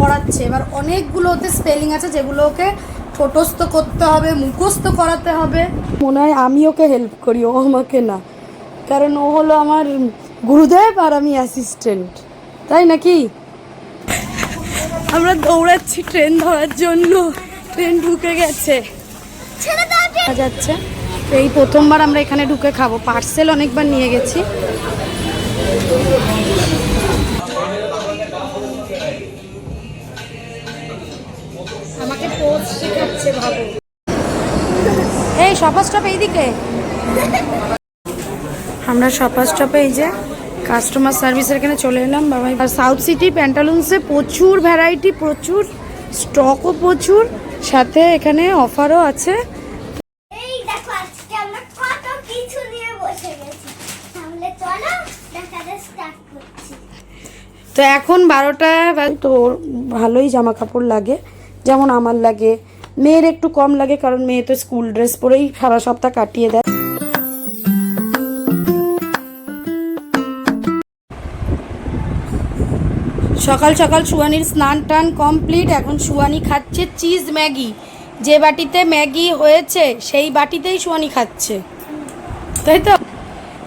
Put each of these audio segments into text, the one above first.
পড়াচ্ছে। এবার অনেকগুলো ওতে স্পেলিং আছে যেগুলো ওকে ঠোঁটস্থ করতে হবে মুখস্থ করাতে হবে। মনে হয় আমি ওকে হেল্প করি ও আমাকে না। কারণ ও হলো আমার গুরুদেব আর আমি অ্যাসিস্ট্যান্ট তাই নাকি? আমরা দৌড়াচ্ছি ট্রেন ধরার জন্য। ট্রেন ঢুকে গেছে। যাচ্ছে। এই প্রথমবার আমরা এখানে ঢুকে খাব। পার্সেল অনেকবার নিয়ে গেছি। শেখাচ্ছে ভাবো। এই সপা স্টপ এইদিকে। আমরা সপা স্টপে এই যে কাস্টমার সার্ভিসের এখানে চলে এলাম বাবা আর সাউথ সিটি প্যান্টালুন্সে প্রচুর ভ্যারাইটি প্রচুর স্টকও প্রচুর। সাথে এখানে অফারও আছে। তো এখন বারোটা তো ভালোই জামা কাপড় লাগে যেমন আমার লাগে। মেয়ের একটু কম লাগে কারণ মেয়ে তো স্কুল ড্রেস পরেই সারা সপ্তাহ কাটিয়ে দেয়। সকাল সকাল সুয়ানির স্নান টান কমপ্লিট, এখন সুয়ানি খাচ্ছে চিজ ম্যাগি। যে বাটিতে ম্যাগি হয়েছে, সেই বাটিতেই সুয়ানি খাচ্ছে। তাই তো?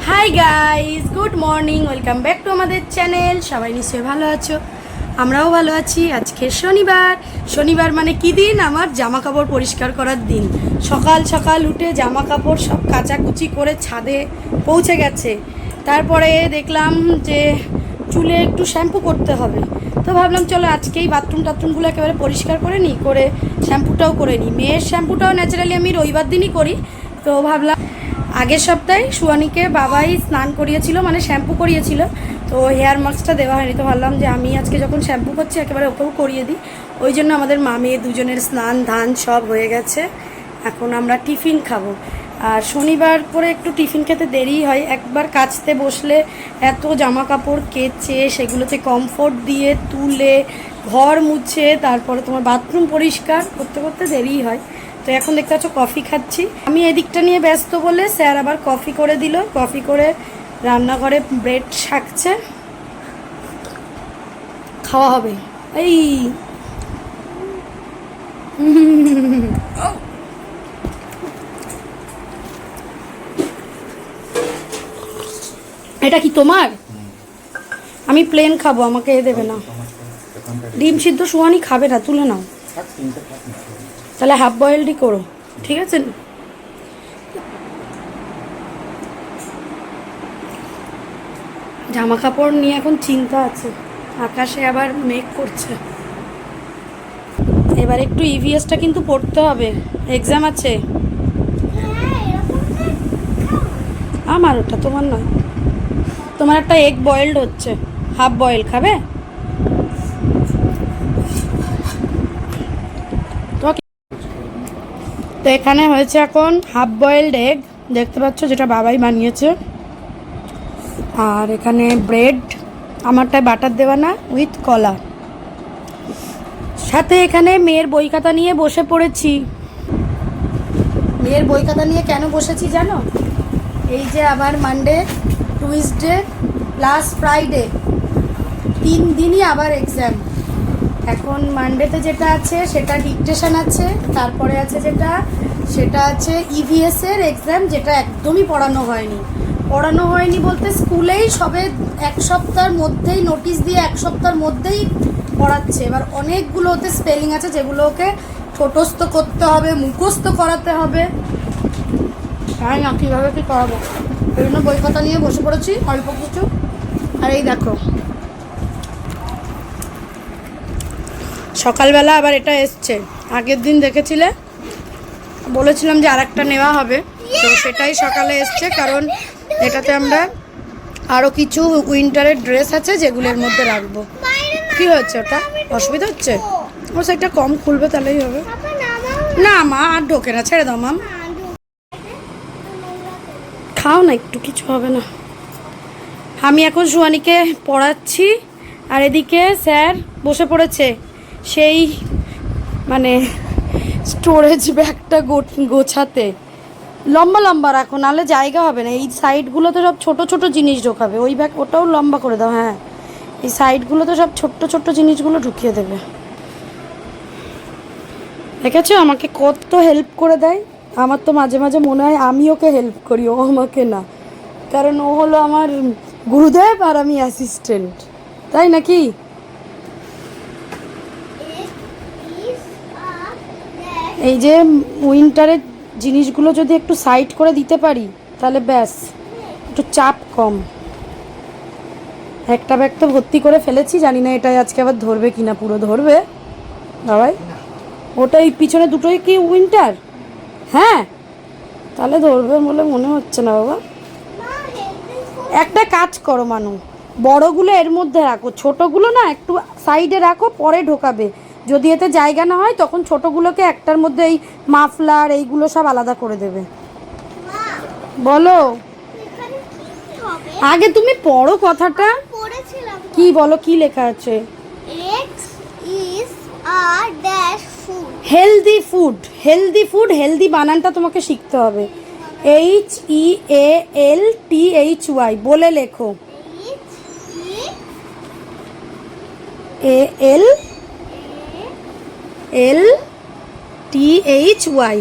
Hi guys good morning welcome back to আমাদের চ্যানেল সবাই নিশ্চয়ই ভালো আছো। আমরাও ভালো আছি। আজকে শনিবার। শনিবার মানে কি দিন? আমার জামা কাপড় পরিষ্কার করার দিন। সকাল সকাল উঠে জামা কাপড় সব কাচাকুচি করে ছাদে পৌঁছে গেছে। তারপরে দেখলাম যে চুলে একটু শ্যাম্পু করতে হবে। তো ভাবলাম, চলো আজকেই বাথরুম টাথরুমগুলো একেবারে পরিষ্কার করে নিই, করে শ্যাম্পুটাও করে নিই। মেয়ের শ্যাম্পুটাও ন্যাচারালি আমি রবিবার দিনই করি। তো ভাবলাম আগের সপ্তাহে সুয়ানিকে বাবাই স্নান করিয়েছিল মানে শ্যাম্পু করিয়েছিল। তো হেয়ার মাস্কটা দেওয়া হয়নি, তো ভাবলাম যে আমি আজকে যখন শ্যাম্পু করছি, একেবারে ওকেও করিয়ে দিই। ওই জন্য আমাদের মা মেয়ে দুজনের স্নান, ধান সব হয়ে গেছে। এখন আমরা টিফিন খাব। আর শনিবার করে একটু টিফিন খেতে দেরি হয়। একবার কাচতে বসলে এত জামা কাপড় কেচে, সেগুলোতে কমফোর্ট দিয়ে তুলে, ঘর মুছে, তারপরে তোমার বাথরুম পরিষ্কার, করতে করতে দেরি হয়। তো এখন দেখতে পাচ্ছ, কফি খাচ্ছি। আমি এদিকটা নিয়ে ব্যস্ত বলে স্যার আবার কফি করে দিল। কফি করে রান্নাঘরে ব্রেড শাকছে। খাওয়া হবে। এই। এটা কি তোমার? আমি প্লেন খাব, আমাকে এ দেবে না। ডিম সিদ্ধ সুহানি খাবে না, তুলে নাও। তাহলে হাফ বয়েলডই করো, ঠিক আছে? জামা কাপড় নিয়ে এখন চিন্তা আছে, আকাশে আবার মেঘ করছে। এবার একটু ইভিএসটা কিন্তু পড়তে হবে এক্সাম আছে? আমার ওটা তোমার নয়, তোমার একটা এগ বয়েলড হচ্ছে হাফ বয়েল খাবে? তো এখানে হয়েছে এখন হাফ বয়েলড এগ, দেখতে পাচ্ছ যেটা বাবাই বানিয়েছে। আর এখানে ব্রেড, আমারটায় বাটার দেওয়া না, উইথ কলা। সাথে এখানে মেয়ের বই খাতা নিয়ে বসে পড়েছি। মেয়ের বই খাতা নিয়ে কেন বসেছি জানো? এই যে আবার মানডে টুইসডে প্লাস ফ্রাইডে তিন দিনই আবার এক্সাম এখন মানডেতে যেটা আছে, সেটা ডিকটেশন আছে, তারপরে আছে যেটা, সেটা আছে ইভিএস এর এক্সাম যেটা একদমই পড়ানো হয়নি। পড়ানো হয়নি বলতে স্কুলেই সবে এক সপ্তাহের মধ্যেই নোটিশ দিয়ে এক সপ্তাহের মধ্যেই পড়াচ্ছে। এবার অনেকগুলো ওতে স্পেলিং আছে যেগুলো ওকে ঠোঁটস্থ করতে হবে, মুখস্থ করাতে হবে। জানি না? কীভাবে কী করাবো? বিভিন্ন বই কথা নিয়ে বসে পড়েছি, অল্প কিছু। আর এই দেখো সকালবেলা আবার এটা এসছে। আগের দিন দেখেছিলে? বলেছিলাম যে আরেকটা নেওয়া হবে। তো সেটাই সকালে এসছে, কারণ এটাতে আমরা আরও কিছু উইন্টারের ড্রেস আছে যেগুলোর মধ্যে রাখব। কি হচ্ছে ওটা? অসুবিধা হচ্ছে? ও সেটা কম খুলবে, তাহলেই হবে। না, মা, আর ঢোকে না, ছেড়ে দাও, মাম। খাও না একটু, কিছু হবে না। আমি এখন সুয়ানিকে পড়াচ্ছি, আর এদিকে স্যার বসে পড়েছে। সেই মানে স্টোরেজ ব্যাগটা গোছাতে। লম্বা লম্বা রাখো, নাহলে জায়গা হবে না। এই সাইডগুলোতে সব ছোট ছোট জিনিস ঢোকাবে। ওই ব্যাগ ওটাও লম্বা করে দাও হ্যাঁ। এই সাইডগুলোতে সব ছোট্ট ছোট্ট জিনিসগুলো ঢুকিয়ে দেবে। দেখেছ? আমাকে কত হেল্প করে দেয়। আমার তো মাঝে মাঝে মনে হয় আমি ওকে হেল্প করি, ও আমাকে না। কারণ ও হলো আমার গুরুদেব আর আমি অ্যাসিস্ট্যান্ট তাই নাকি? এই যে উইন্টারের জিনিসগুলো যদি একটু সাইড করে দিতে পারি, তাহলে ব্যাস, একটু চাপ কম। একটা ব্যাগ তো ভর্তি করে ফেলেছি, জানি না এটাই আজকে আবার ধরবে কিনা, পুরো ধরবে। বাবাই, ওটাই পিছনে দুটোই কি উইন্টার? হ্যাঁ তাহলে ধরবে বলে মনে হচ্ছে না বাবা. একটা কাজ করো, মানু, বড়গুলো এর মধ্যে রাখো, ছোটগুলো না একটু সাইডে রাখো, পরে ঢোকাবে। যদি এতে জায়গা না হয়, তখন ছোটগুলোকে একটার মধ্যে এই মাফলার, এইগুলো সব আলাদা করে দেবে বলো? আগে তুমি পড়ো কথাটা কি বলো, কি লেখা আছে. Healthy food healthy food healthy বানানটা তোমাকে শিখতে হবে H E A L T H Y বলে লেখো এ এল এল টি এইচ ওয়াই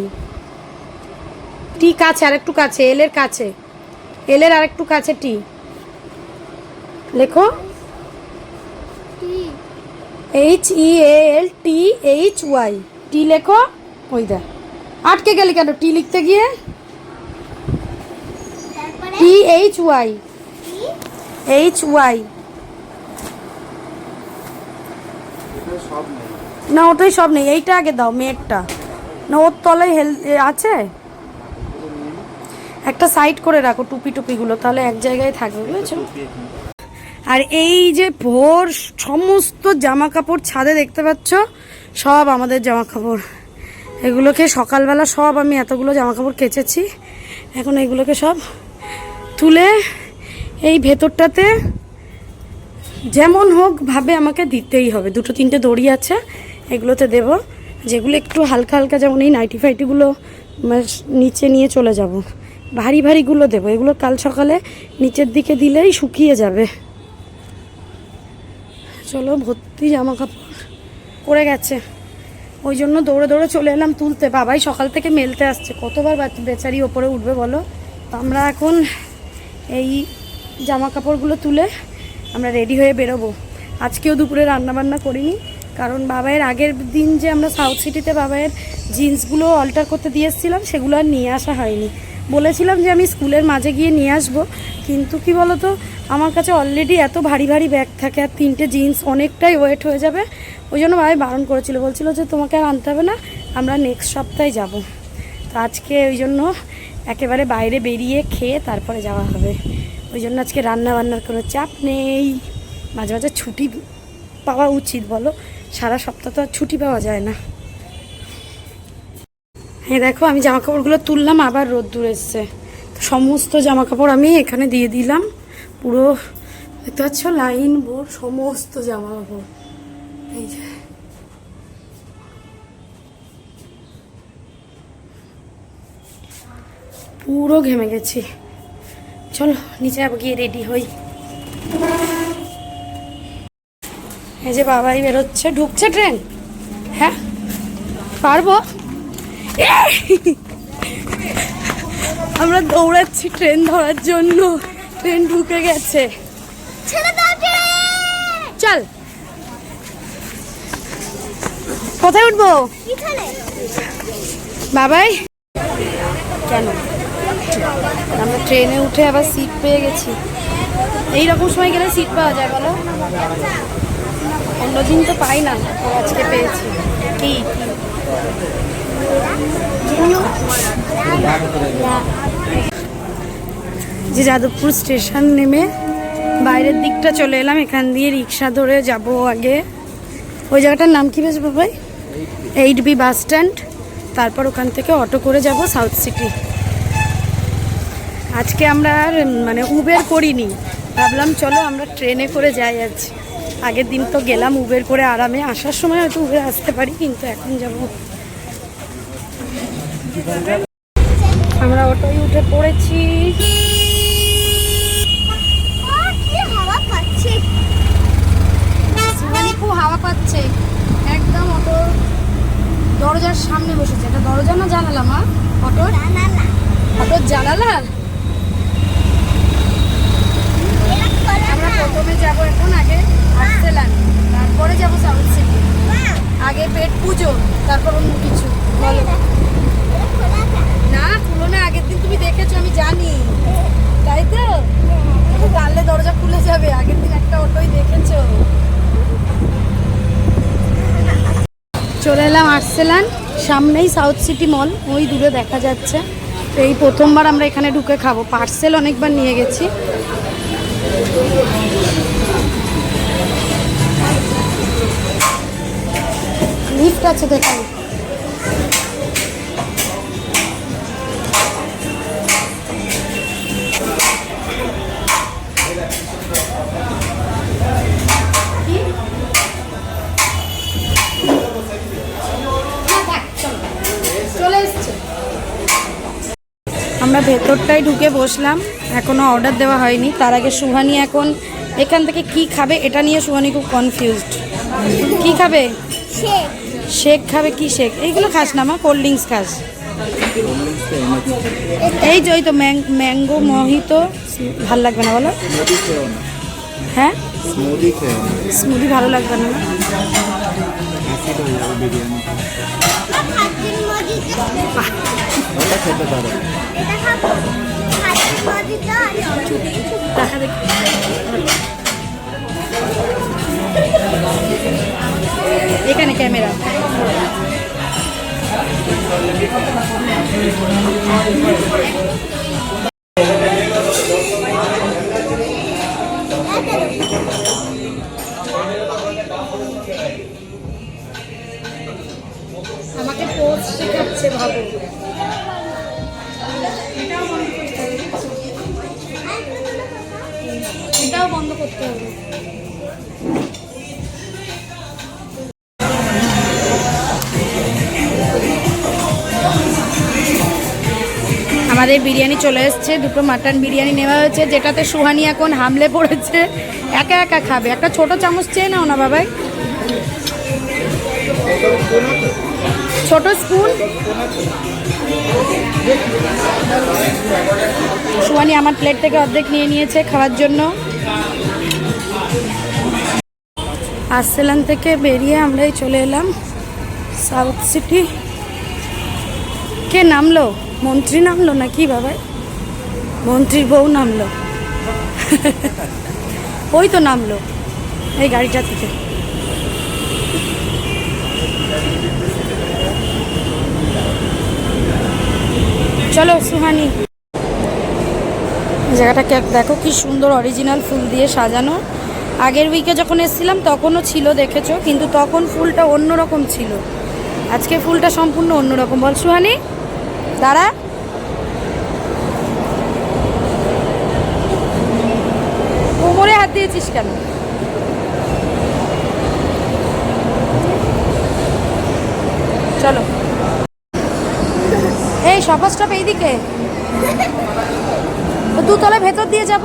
টি কাছে আর একটু কাছে এল এর কাছে। এল এর আর একটু কাছে টি লেখো। H E A L T H Y T লেখো। ওই দেখ। আটকে গেলি কেন? টি লিখতে গিয়ে। T H Y H Y না, ওটাই সব নেই। এইটা আগে দাও, মেয়েরটা। না, ওর তলায় হেল আছে? একটা সাইড করে রাখো টুপি টুপিগুলো, তাহলে এক জায়গায় থাকবে, বুঝেছ? আর এই যে ভোর, সমস্ত জামা কাপড় ছাদে দেখতে পাচ্ছ? সব আমাদের জামা কাপড় এগুলোকে সকালবেলা সব আমি এতগুলো জামা কাপড় কেচেছি। এখন এগুলোকে সব তুলে এই ভেতরটাতে যেমন হোক ভাবে আমাকে দিতেই হবে। দুটো তিনটে দড়ি আছে। এগুলোতে দেব, যেগুলো একটু হালকা হালকা যেমন এই নাইটি ফাইটিগুলো নিচে নিয়ে চলে যাব। ভারী ভারীগুলো দেবো, এগুলো কাল সকালে নিচের দিকে দিলেই শুকিয়ে যাবে। চলো ভর্তি জামা কাপড় পড়ে গেছে। ওই জন্য দৌড়ে দৌড়ে চলে এলাম তুলতে। বাবাই সকাল থেকে মেলতে আসছে। কতবার বেচারি ওপরে উঠবে বলো? তো আমরা এখন এই জামা কাপড়গুলো তুলে আমরা রেডি হয়ে বেরোবো। আজকেও দুপুরে রান্না বান্না করিনি। কারণ বাবাইয়ের আগের দিন যে আমরা সাউথ সিটিতে বাবাইয়ের জিন্সগুলো অল্টার করতে দিয়ে এসেছিলাম, সেগুলো আর নিয়ে আসা হয়নি। বলেছিলাম যে আমি স্কুলের মাঝে গিয়ে নিয়ে আসব, কিন্তু কি বলতো, আমার কাছে অলরেডি এত ভারী ভারী ব্যাগ থাকে আর তিনটে জিন্স অনেকটাই ওয়েট হয়ে যাবে, ওই জন্য বাবাই বারণ করেছিল। বলছিল যে তোমাকে আর আনতে হবে না, আমরা নেক্সট সপ্তাহে যাব। তো আজকে ওই জন্য একেবারে বাইরে বেরিয়ে খেয়ে তারপরে যাওয়া হবে। ওই জন্য আজকে রান্না বান্নার কোনো চাপ নেই। মাঝে মাঝে ছুটি পাওয়া উচিত বলো। সারা সপ্তাহ তো আর ছুটি পাওয়া যায় না। হ্যাঁ দেখো, আমি জামা কাপড়গুলো তুললাম, আবার রোদ্দুর এসছে। সমস্ত জামা কাপড় আমি এখানে দিয়ে দিলাম। পুরো দেখতে পাচ্ছ, লাইন বোর সমস্ত জামা কাপড় এই যে। পুরো ঘেমে গেছি। চলো, নিচে আবার গিয়ে রেডি হই। এই যে বাবাই বেরোচ্ছে ঢুকছে ট্রেন হ্যাঁ? পারব? আমরা দৌড়াচ্ছি ট্রেন ধরার জন্য। ট্রেন ঢুকে গেছে। চল। কোথায় উঠবো? বাবাই? কেন? আমরা ট্রেনে উঠে আবার সিট পেয়ে গেছি। এই রকম সময় গেলে সিট পাওয়া যায় বলো? অন্যদিন তো পাই না আজকে পেয়েছি। কি? যে যাদবপুর স্টেশন নেমে বাইরের দিকটা চলে এলাম, এখান দিয়ে রিক্সা ধরে যাব আগে। ওই জায়গাটার নাম কি বেশ Babai? Eight B bus stand. তারপর ওখান থেকে অটো করে যাব সাউথ সিটি। আজকে আমরা মানে উবের করিনি। ভাবলাম চলো আমরা ট্রেনে করে যাই আজ। আগের দিন তো গেলাম উবের করে আরামে। আসার সময় হয়তো উবের আসতে পারি, কিন্তু এখন যাব। আমরা অটোয় উঠে পড়েছি। খুব হাওয়া পাচ্ছে। একদম অটো দরজার সামনে বসেছে। দরজা না জানালা, মা? জানালা? আমরা প্রথমে যাব এখন আগে। আর্সেলান তারপরে যাব সাউথ সিটি আগে পেট পুজো, তারপর অন্য কিছু, বলো। না, খুলো না, আগের দিন তুমি দেখেছ, আমি জানি। তাই তো? টানলে দরজা খুলে যাবে, আগের দিন একটা অটোই দেখেছ। চলে এলাম আর্সেলান, সামনেই সাউথ সিটি মল ওই দূরে দেখা যাচ্ছে। তো এই প্রথমবার আমরা এখানে ঢুকে খাব, পার্সেল অনেকবার নিয়ে গেছি। লিফট আছে দেখো। চলে। এসছে। আমরা ভেতরটাই ঢুকে বসলাম এখনও অর্ডার দেওয়া হয়নি। তার আগে সুহানি এখন এখান থেকে কি খাবে এটা নিয়ে সুহানি খুব কনফিউজড কি খাবে? শেক খাবে কি শেক? এইগুলো খাস না মা কোল্ড ড্রিঙ্কস খাস। এই যে ওই তো ম্যাঙ্গো মহিত ভালো লাগবে না বলো? হ্যাঁ? স্মুদি ভালো লাগবে না এখানে ক্যামেরা। আমাদের বিরিয়ানি চলে এসছে, দুটো মাটন বিরিয়ানি নেওয়া হয়েছে, যেটাতে সুহানি এখন হামলে পড়েছে। একা একা খাবে। একটা ছোট চামচ চেয়ে নাও না বাবাই। ছোট স্পুন। সুহানি আমার প্লেট থেকে অর্ধেক নিয়ে নিয়েছে খাওয়ার জন্য। আর্সেলান থেকে বেরিয়ে আমরাই চলে এলাম সাউথ সিটি। কে নামলো? মন্ত্রী নামলো না কি বাবাই মন্ত্রীর বউ নামলো। ওই তো নামলো এই গাড়িটা থেকে। চলো সুহানি। জায়গাটাকে দেখো কি সুন্দর অরিজিনাল ফুল দিয়ে সাজানো। আগের উইকে যখন এসেছিলাম তখনও ছিল, দেখেছ? কিন্তু তখন ফুলটা অন্যরকম ছিল। আজকে ফুলটা সম্পূর্ণ অন্যরকম। বল সুহানি। দাঁড়া। কোমরে হাত দিয়েছিস কেন? চলো। এই, সফা স্টপ এইদিকে। তো দুতলায় ভেতর দিয়ে যাব।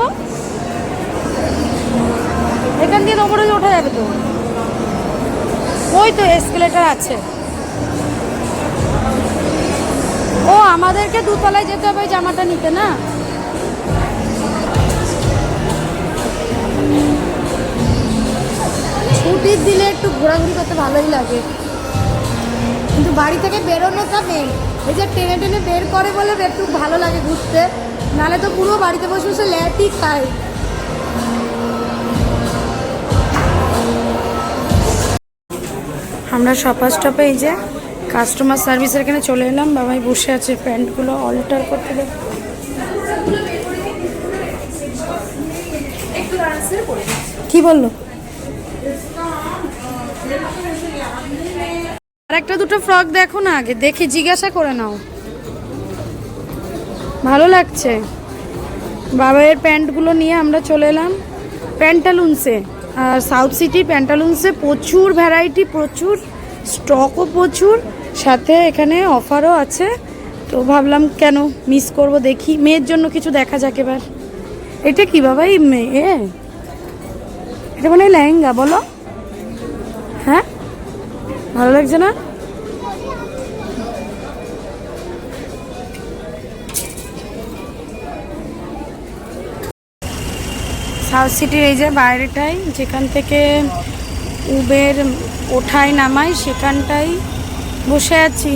এখান দিয়ে ওপরে ওঠা যাবে তো। ওই তো এসকেলেটার আছে। ও, আমাদেরকে দুতলায় যেতে হবে জামাটা নিতে, না? ছুটির দিনে একটু ঘোরাঘুরি করতে ভালোই লাগে। কিন্তু বাড়ি থেকে বেরোনোটা মেন এই যে টেনে টেনে বের করে বলে একটু ভালো লাগে ঘুরতে। নালে তো পুরো বাড়িতে বসে বসে ল্যাটই খায়। আমরা সপা স্টপে এই যে কাস্টমার সার্ভিসের এখানে চলে এলাম। বাবাই বসে আছে প্যান্টগুলো অল্টার করতে দেবে কি বলল? আর একটা দুটো ফ্রক দেখো না আগে, দেখে জিজ্ঞাসা করে নাও। ভালো লাগছে। বাবাইয়ের প্যান্টগুলো নিয়ে আমরা চলে এলাম প্যান্টালুন্সে। আর সাউথ সিটি প্যান্টালুন্সে প্রচুর ভ্যারাইটি প্রচুর স্টকও প্রচুর। সাথে এখানে অফারও আছে। তো ভাবলাম কেন মিস করব দেখি। মেয়ের জন্য কিছু দেখা যাক এবার। এটা কি বাবা? এই মেয়ে? এটা মানে লেহেঙ্গা, বলো। হ্যাঁ? ভালো লাগছে না? সাউথ সিটির এই যে বাইরেটাই, যেখান থেকে উবের ওঠায় নামায়, সেখানটাই বসে আছি।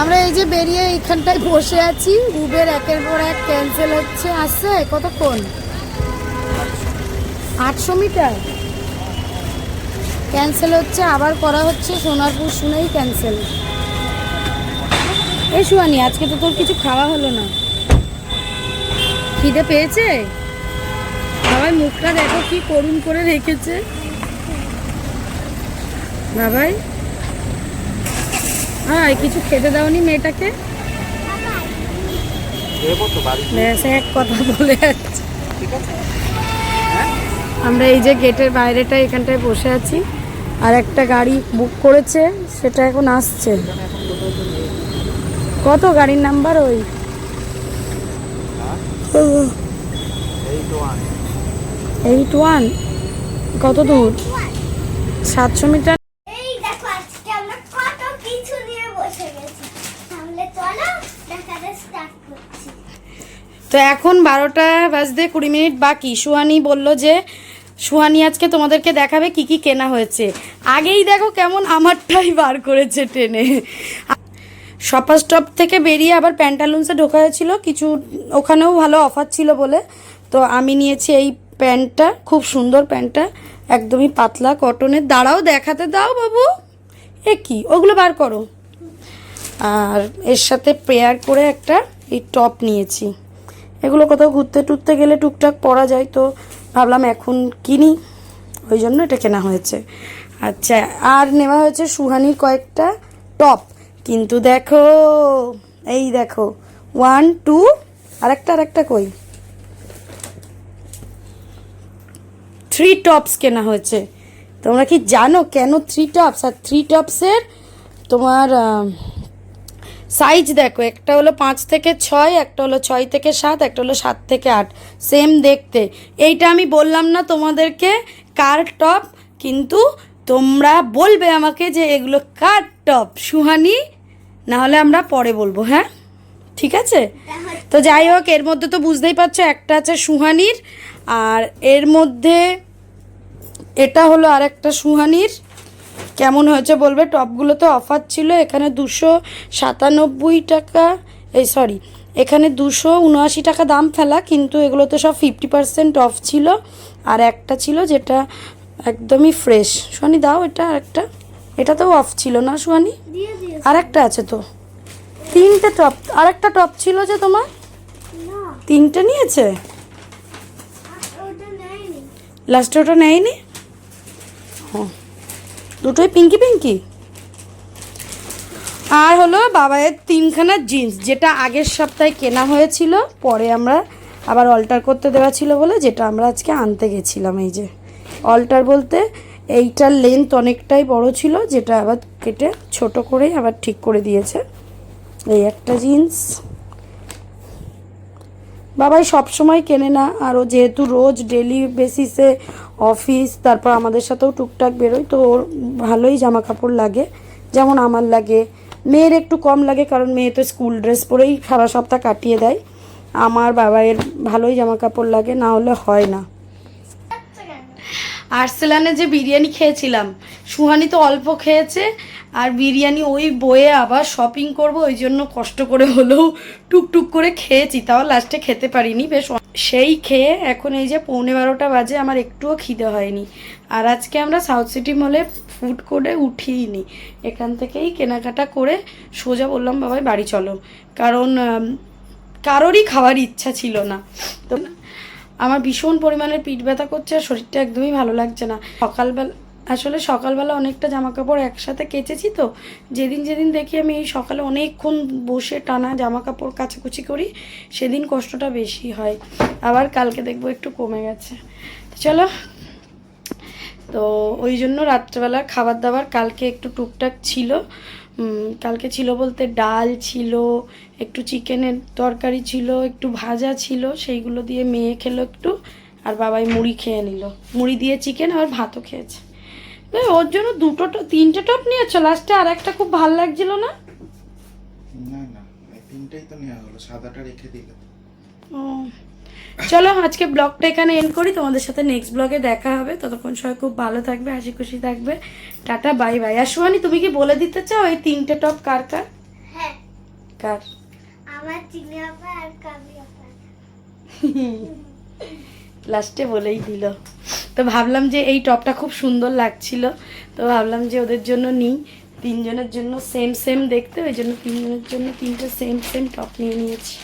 আমরা এই যে বেরিয়ে এইখানটায় বসে আছি, উবের একের পর এক ক্যান্সেল হচ্ছে। আসছে কতক্ষণ? আটশো মিটার। ক্যান্সেল হচ্ছে, আবার করা হচ্ছে, সোনারপুর শুনেই ক্যান্সেল এই সুয়ানি আজকে তো তোর কিছু খাওয়া হলো না। খিদে পেয়েছে? বাবাই মুখটা দেখো কি করুণ করে রেখেছে। বাবাই। হ্যাঁ কিছু খেতে দাওনি মেয়েটাকে? ব্যাস এক কথা বলে যাচ্ছে। আমরা এই যে গেটের বাইরেটা এখানটায় বসে আছি আর একটা গাড়ি বুক করেছে সেটা এখন আসছে। কত গাড়ির নাম্বার ওই? আন এইট ওয়ান কত দূর? সাতশো মিটার? এই দেখো আজকে আমরা কত কিছু নিয়ে বসে গেছি। তাহলে চলো দেখাতে স্টার্ট করছি। তো এখন বারোটা বাজতে কুড়ি মিনিট বাকি। সুহানি বলল যে সুহানি আজকে তোমাদেরকে দেখাবে কি কি কেনা হয়েছে। আগেই দেখো কেমন আমারটাই বার করেছে ট্রেনে শপার স্টপ থেকে বেরিয়ে আবার প্যান্টালুন্সে ঢোকা হয়েছিল। কিছু ওখানেও ভালো অফার ছিল বলে। তো আমি নিয়েছি এই প্যান্টটা, খুব সুন্দর প্যান্টটা, একদমই পাতলা কটনের। দাঁড়াও, দেখাতে দাও বাবু। এ কি? ওগুলো বার করো। আর এর সাথে প্রেয়ার করে একটা এই টপ নিয়েছি। এগুলো কোথাও ঘুরতে টুরতে গেলে টুকটাক পরা যায়, তো ভাবলাম এখন কিনি। ওই জন্য এটা কেনা হয়েছে। আচ্ছা আর নেওয়া হয়েছে সুহানির কয়েকটা টপ কিন্তু দেখো, এই দেখো ওয়ান টু আরেকটা আরেকটা কই? থ্রি টপস কেনা হয়েছে। তোমরা কি জানো কেন থ্রি টপস আর থ্রি টপসের তোমার সাইজ দেখো, একটা হলো পাঁচ থেকে ছয়, একটা হলো ছয় থেকে সাত, একটা হলো সাত থেকে আট। সেম দেখতে। এইটা আমি বললাম না তোমাদেরকে কার টপ কিন্তু তোমরা বলবে আমাকে যে এগুলো কার টপ সুহানি না হলে আমরা পরে বলব হ্যাঁ? ঠিক আছে? তো যাই হোক, এর মধ্যে তো বুঝতেই পারছ, একটা আছে সুহানির, আর এর মধ্যে এটা হলো আর একটা সুহানির। কেমন হয়েছে বলবে? টপগুলোতে অফার ছিল এখানে দুশো সাতানব্বই টাকা এই সরি এখানে দুশো উনআশি টাকা দাম ফেলা কিন্তু এগুলোতে সব ফিফটি পার্সেন্ট অফ ছিল। আর একটা ছিল যেটা একদমই ফ্রেশ সুহানি দাও এটা আর একটা এটা তো অফ ছিল না সুহানি? আর একটা আছে তো। তিনটে টপ আর একটা টপ ছিল যে তোমার? তিনটে নিয়েছে? লাস্টে ওটা নেয়নি? দুটোই পিঙ্কি পিঙ্কি। আর হলো বাবায়ের তিনখানা জিন্স, যেটা আগের সপ্তাহে কেনা হয়েছিল, পরে আমরা আবার অল্টার করতে দেওয়া ছিল বলে যেটা আমরা আজকে আনতে গেছিলাম এই যে। অল্টার বলতে এইটার লেন্থ অনেকটাই বড় ছিল, যেটা আবার কেটে ছোট করেই আবার ঠিক করে দিয়েছে। এই একটা জিন্স। বাবাই সব সময় কেনে না, আরও যেহেতু রোজ ডেলি বেসিসে অফিস তারপর আমাদের সাথেও টুকটাক বেরোয়, তো ওর ভালোই জামা কাপড় লাগে, যেমন আমার লাগে। মেয়ের একটু কম লাগে, কারণ মেয়ে তো স্কুল ড্রেস পরেই সারা সপ্তাহ কাটিয়ে দেয়। আমার বাবাইয়ের ভালোই জামা কাপড় লাগে, না হলে হয় না। আর্সেলানে যে বিরিয়ানি খেয়েছিলাম, সুহানি তো অল্প খেয়েছে আর বিরিয়ানি ওই বয়ে আবার শপিং করব, ওই জন্য কষ্ট করে হলেও টুকটুক করে খেয়েছি, তাও লাস্টে খেতে পারিনি, বেশ সেই খেয়ে এখন এই যে পৌনে বারোটা বাজে, আমার একটুও খিদে হয়নি। আর আজকে আমরা সাউথ সিটি মলে ফুড কোর্টে উঠিনি এখান থেকেই কেনাকাটা করে সোজা বললাম, বাবাই, বাড়ি চলো। কারণ কারোরই খাওয়ার ইচ্ছা ছিল না। তো আমার ভীষণ পরিমাণে পিঠ ব্যথা করছে আর শরীরটা একদমই ভালো লাগছে না। সকালবেলা আসলে সকালবেলা অনেকটা জামা কাপড় একসাথে কেচেছি তো। যেদিন যেদিন দেখি আমি এই সকালে অনেকক্ষণ বসে টানা জামা কাপড় কাচাকুচি করি, সেদিন কষ্টটা বেশি হয়। আবার কালকে দেখব একটু কমে গেছে। চলো, তো ওই জন্য রাত্রেবেলার খাবার দাবার কালকে একটু টুকটাক ছিল। কালকে ছিল বলতে ডাল ছিল, একটু চিকেনের তরকারি ছিল, একটু ভাজা ছিল, সেইগুলো দিয়ে মেয়ে খেলো একটু, আর বাবাই মুড়ি খেয়ে নিল। মুড়ি দিয়ে চিকেন আর ভাতও খেয়েছে। ওর জন্য দুটো ট- তিনটে টপ নিয়েছো? লাস্টে আর একটা খুব ভালো লাগছিল না? না না এই তিনটে তো নেওয়া হলো সাদাটা রেখে দিলে। ও। চলো আজকে ব্লগটা এখানে এন্ড করি। তোমাদের সাথে নেক্সট ব্লগে দেখা হবে। ততক্ষণ সবাই খুব ভালো থাকবে হাসি খুশি থাকবে। Tata bye bye. আর সুহানি তুমি কি বলে দিতে চাও এই তিনটে টপ কার কার? হ্যাঁ। কার? আমার চিনি আপা আর কাবি আপা। লাস্টে বলেই দিল। তো ভাবলাম যে এই টপটা খুব সুন্দর লাগছিল। তো ভাবলাম যে ওদের জন্য নিই। তিনজনের জন্য সেম সেম দেখতে, ওই জন্য তিনজনের জন্য তিনটে সেম সেম টপ নিয়ে নিয়েছি।